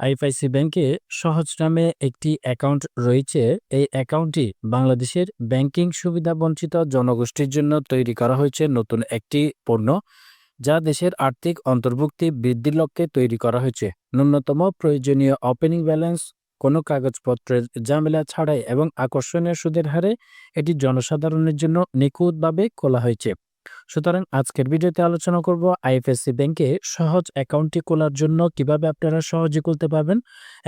IFIC ব্যাংকে সহজ নামে একটি অ্যাকাউন্ট রয়েছে। এই অ্যাকাউন্টটি বাংলাদেশের ব্যাংকিং সুবিধা বঞ্চিত জনগোষ্ঠীর জন্য তৈরি করা হয়েছে নতুন একটি পণ্য, যা দেশের আর্থিক অন্তর্ভুক্তি বৃদ্ধির লক্ষ্যে তৈরি করা হয়েছে। ন্যূনতম প্রয়োজনীয় ওপেনিং ব্যালেন্স কোনো কাগজপত্রের ঝামেলা ছাড়াই এবং আকর্ষণীয় সুদের হারে এটি জনসাধারণের জন্য নিখুঁতভাবে খোলা হয়েছে। সুতরাং আজকের ভিডিওতে আলোচনা করব আইএফএসসি ব্যাংকে সহজ অ্যাকাউন্টটি খোলার জন্য কীভাবে আপনারা সহজে খুলতে পারবেন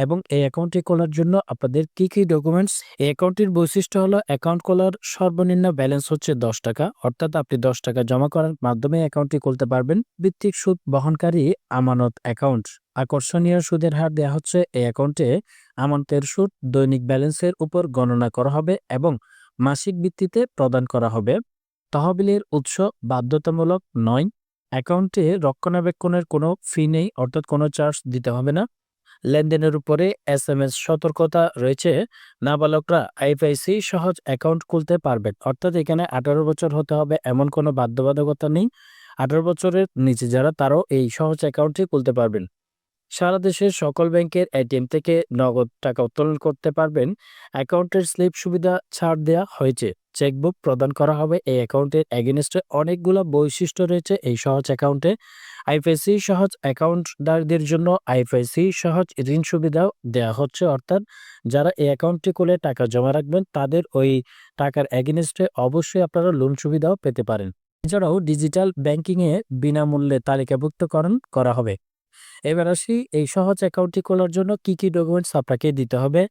এবং এই অ্যাকাউন্টটি খোলার জন্য আপনাদের কি কি ডকুমেন্টস? এই অ্যাকাউন্টটির বৈশিষ্ট্য হলো অ্যাকাউন্ট খোলার সর্বনিম্ন ব্যালেন্স হচ্ছে দশ টাকা, অর্থাৎ আপনি দশ টাকা জমা করার মাধ্যমে অ্যাকাউন্টটি খুলতে পারবেন। ভিত্তিক সুদ বহনকারী আমানত অ্যাকাউন্ট। আকর্ষণীয় সুদের হার দেওয়া হচ্ছে এই অ্যাকাউন্টে আমানতের সুদ, দৈনিক ব্যালেন্সের উপর গণনা করা হবে এবং মাসিক ভিত্তিতে প্রদান করা হবে। তহবিলের উৎস বাধ্যতামূলক নয়। অ্যাকাউন্টে রক্ষণাবেক্ষণের কোনো ফি নেই, অর্থাৎ কোনো চার্জ দিতে হবে না। লেনদেনের উপরে এস এম এস সতর্কতা রয়েছে। নাবালকরা আইএফআইসি সহজ অ্যাকাউন্ট খুলতে পারবেন, অর্থাৎ এখানে আঠারো বছর হতে হবে এমন কোনো বাধ্যবাধকতা নেই। আঠারো বছরের নিচে যারা, তারাও এই সহজ অ্যাকাউন্টটি খুলতে পারবেন। সারা দেশের সকল ব্যাংকের এটিএম থেকে নগদ টাকা উত্তোলন করতে পারবেন। অ্যাকাউন্টের স্লিপ সুবিধা ছাড় দেওয়া হয়েছে। চেকবুক প্রদান করা হবে এই অ্যাকাউন্টের এগেনস্টে অনেকগুলো বৈশিষ্ট্য রয়েছে এই সহজ অ্যাকাউন্টে। আইএফআইসি সহজ অ্যাকাউন্টদারদের জন্য আইএফআইসি সহজ ঋণ সুবিধাও দেওয়া হচ্ছে, অর্থাৎ যারা এই অ্যাকাউন্টটি খুলে টাকা জমা রাখবেন, তাদের ওই টাকার এগেনস্টে অবশ্যই আপনারা লোন সুবিধাও পেতে পারেন। এছাড়াও ডিজিটাল ব্যাংকিংয়ে বিনামূল্যে তালিকাভুক্তকরণ করা হবে। এবার আসি এই সহজ অ্যাকাউন্টটি খোলার জন্য কি কি ডকুমেন্টস আপনাকে দিতে হবে?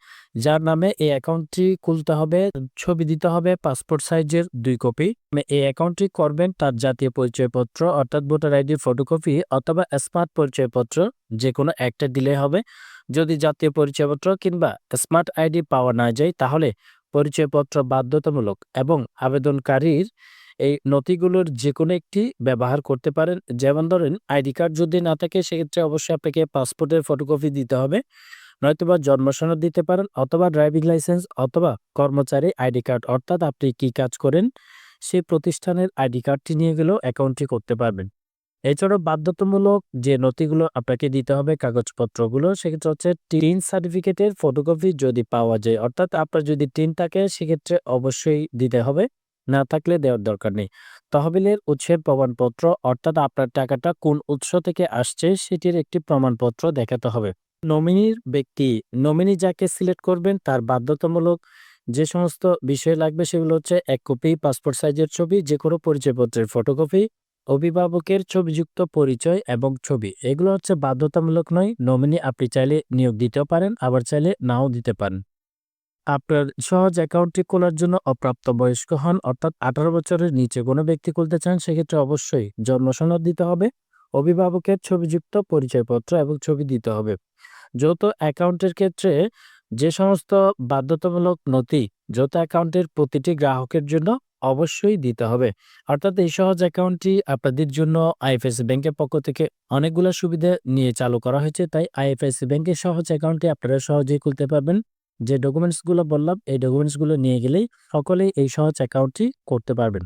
যার নামে এই অ্যাকাউন্টটি খুলতে হবে, ছবি দিতে হবে পাসপোর্ট সাইজের দুই কপি এই অ্যাকাউন্টটি করবেন তার জাতীয় পরিচয়পত্র, অর্থাৎ ভোটার আইডির ফটোকপি অথবা স্মার্ট পরিচয়পত্র যে কোনো একটা দিলে হবে। যদি জাতীয় পরিচয়পত্র কিংবা স্মার্ট আইডি পাওয়া না যায়, তাহলে পরিচয়পত্র বাধ্যতামূলক এবং আবেদনকারীর এই নথিগুলোর যে কোনো একটি ব্যবহার করতে পারেন। যেমন ধরেন, আইডি কার্ড যদি না থাকে, সেক্ষেত্রে অবশ্যই আপনাকে পাসপোর্টের ফটোকপি দিতে হবে। নয়তোবা জন্ম সনদ দিতে পারেন, অথবা ড্রাইভিং লাইসেন্স অথবা কর্মচারী আইডি কার্ড। অর্থাৎ আপনি কি কাজ করেন সেই প্রতিষ্ঠানের আইডি কার্ডটি নিয়ে গেলেও অ্যাকাউন্টটি করতে পারবেন। এছাড়াও বাধ্যতামূলক যে নথিগুলো আপনাকে দিতে হবে, কাগজপত্রগুলো, সেক্ষেত্রে হচ্ছে টিন সার্টিফিকেটের ফটোকপি যদি পাওয়া যায়। অর্থাৎ আপনার যদি টিন থাকে, সেক্ষেত্রে অবশ্যই দিতে হবে। না থাকলে দেওয়ার দরকার নেই। তহবিলের উৎসের প্রমাণপত্র, অর্থাৎ আপনার টাকাটা কোন উৎস থেকে আসছে, সেটির একটি প্রমাণপত্র দেখাতে হবে। নমিনির ব্যক্তি, নমিনি যাকে সিলেক্ট করবেন, তার বাধ্যতামূলক যে সমস্ত বিষয় লাগবে, সেগুলো হচ্ছে এক কপি, পাসপোর্ট সাইজের ছবি যে কোনো পরিচয়পত্রের ফটোকপি, অভিভাবকের ছবিযুক্ত পরিচয় এবং ছবি। এগুলো হচ্ছে বাধ্যতামূলক নয়, নমিনি আপনি চাইলে নিয়োগ দিতেও পারেন, আবার চাইলে নাও দিতে পারেন। আপনার সহজ অ্যাকাউন্টটি খোলার জন্য অপ্রাপ্ত বয়স্ক হন, অর্থাৎ আঠারো বছরের নিচে কোনো ব্যক্তি খুলতে চান, সেক্ষেত্রে অবশ্যই জন্ম সনদ দিতে হবে, অভিভাবকের ছবিযুক্ত পরিচয়পত্র এবং ছবি দিতে হবে। যৌথ অ্যাকাউন্টের ক্ষেত্রে যে সমস্ত বাধ্যতামূলক নথি যৌথ অ্যাকাউন্টের প্রতিটি গ্রাহকের জন্য অবশ্যই দিতে হবে। অর্থাৎ এই সহজ অ্যাকাউন্টটি আপনাদের জন্য আইএফএসি ব্যাংকের পক্ষ থেকে অনেকগুলো সুবিধা নিয়ে চালু করা হয়েছে, তাই আইএফএসি ব্যাংকের সহজ অ্যাকাউন্টটি আপনারা সহজেই খুলতে পারবেন। যে ডকুমেন্টসগুলো বললাম এই ডকুমেন্টসগুলো নিয়ে গেলেই সকলেই এই সহজ অ্যাকাউন্টটি করতে পারবেন।